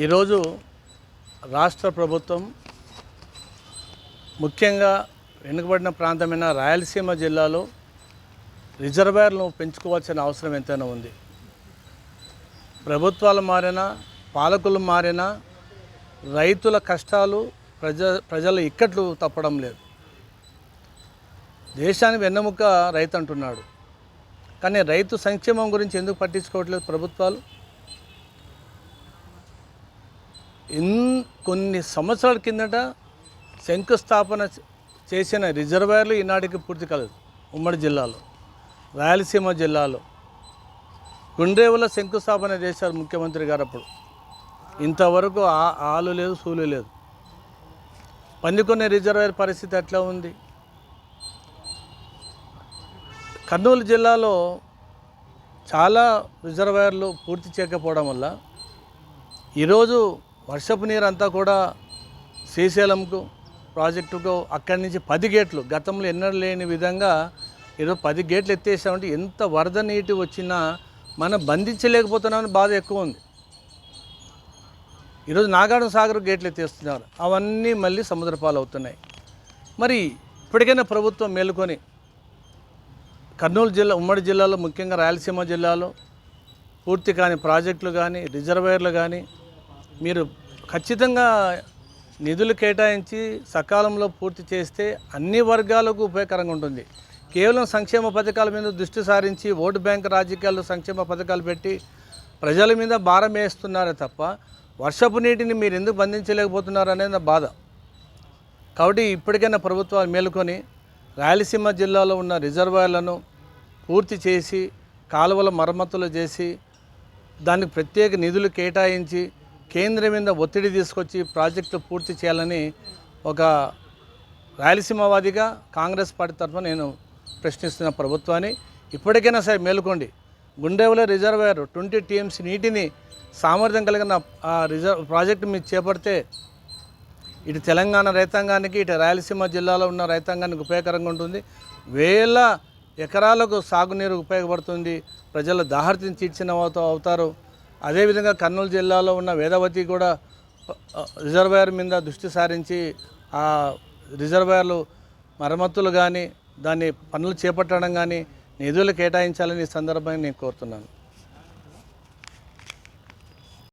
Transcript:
ఈరోజు రాష్ట్ర ప్రభుత్వం ముఖ్యంగా వెనుకబడిన ప్రాంతమైన రాయలసీమ జిల్లాలో రిజర్వాయర్లను పెంచుకోవాల్సిన అవసరం ఎంతైనా ఉంది. ప్రభుత్వాలు మారినా పాలకులు మారినా రైతుల కష్టాలు ప్రజ ప్రజల ఇక్కట్లు తప్పడం లేదు. దేశానికి వెన్నెముక రైతు అంటున్నాడు కానీ రైతు సంక్షేమం గురించి ఎందుకు పట్టించుకోవట్లేదు ప్రభుత్వాలు? ఇన్ కొన్ని సంవత్సరాల కిందట శంకుస్థాపన చేసిన రిజర్వాయర్లు ఈనాటికి పూర్తి కాలేదు. ఉమ్మడి జిల్లాలో రాయలసీమ జిల్లాలో. గుండ్రేవుల శంకుస్థాపన చేశారు ముఖ్యమంత్రి గారు అప్పుడు. ఇంతవరకు ఆ- ఆలు లేదు సూలు లేదు. పందుకునే రిజర్వాయర్ పరిస్థితి ఎట్లా ఉంది? కర్నూలు జిల్లాలో చాలా రిజర్వాయర్లు పూర్తి చేయకపోవడం వల్ల ఈరోజు వర్షపు నీరు అంతా కూడా శ్రీశైలంకు ప్రాజెక్టుకు అక్కడి నుంచి పది గేట్లు గతంలో ఎన్నడూ లేని విధంగా ఏదో పది గేట్లు ఎత్తేసామంటే ఎంత వరద నీటి వచ్చినా మనం బంధించలేకపోతున్నామని బాధ ఎక్కువ ఉంది. ఈరోజు నాగార్జున సాగర్ గేట్లు ఎత్తేస్తున్నారు. అవన్నీ మళ్ళీ సముద్ర పాలు అవుతున్నాయి మరి ఇప్పటికైనా ప్రభుత్వం మేలుకొని కర్నూలు జిల్లా ఉమ్మడి జిల్లాలో ముఖ్యంగా రాయలసీమ జిల్లాలో పూర్తి కాని ప్రాజెక్టులు కానీ రిజర్వాయర్లు కానీ మీరు ఖచ్చితంగా నిధులు కేటాయించి సకాలంలో పూర్తి చేస్తే అన్ని వర్గాలకు ఉపయోగకరంగా ఉంటుంది. కేవలం సంక్షేమ పథకాల మీద దృష్టి సారించి ఓటు బ్యాంక్ రాజకీయాల్లో సంక్షేమ పథకాలు పెట్టి ప్రజల మీద భారం వేస్తున్నారే తప్ప వర్షపు నీటిని మీరు ఎందుకు బంధించలేకపోతున్నారు అనేది నా బాధ. కాబట్టి ఇప్పటికైనా ప్రభుత్వాలు మేలుకొని రాయలసీమ జిల్లాలో ఉన్న రిజర్వాయర్లను పూర్తి చేసి కాలువల మరమ్మతులు చేసి దానికి ప్రత్యేక నిధులు కేటాయించి కేంద్రం మీద ఒత్తిడి తీసుకొచ్చి ప్రాజెక్టు పూర్తి చేయాలని ఒక రాయలసీమవాదిగా కాంగ్రెస్ పార్టీ తరఫున నేను ప్రశ్నిస్తున్న ప్రభుత్వాన్ని. ఇప్పటికైనా సరే మేలుకోండి. గుండెవల రిజర్వాయర్ ట్వంటీ టీఎంసీ నీటిని సామర్థ్యం కలిగిన ఆ రిజర్వ్ ప్రాజెక్టు మీరు చేపడితే ఇటు తెలంగాణ రైతాంగానికి ఇటు రాయలసీమ జిల్లాలో ఉన్న రైతాంగానికి ఉపయోగకరంగా ఉంటుంది. వేల ఎకరాలకు సాగునీరు ఉపయోగపడుతుంది. ప్రజల దాహర్తిని తీర్చిన అవుతారు. అదేవిధంగా కర్నూలు జిల్లాలో ఉన్న వేదవతి కూడా రిజర్వాయర్ మీద దృష్టి సారించి ఆ రిజర్వాయర్లు మరమ్మతులు కానీ దాన్ని పనులు చేపట్టడం కానీ నిధులు కేటాయించాలని ఈ సందర్భంగా నేను కోరుతున్నాను.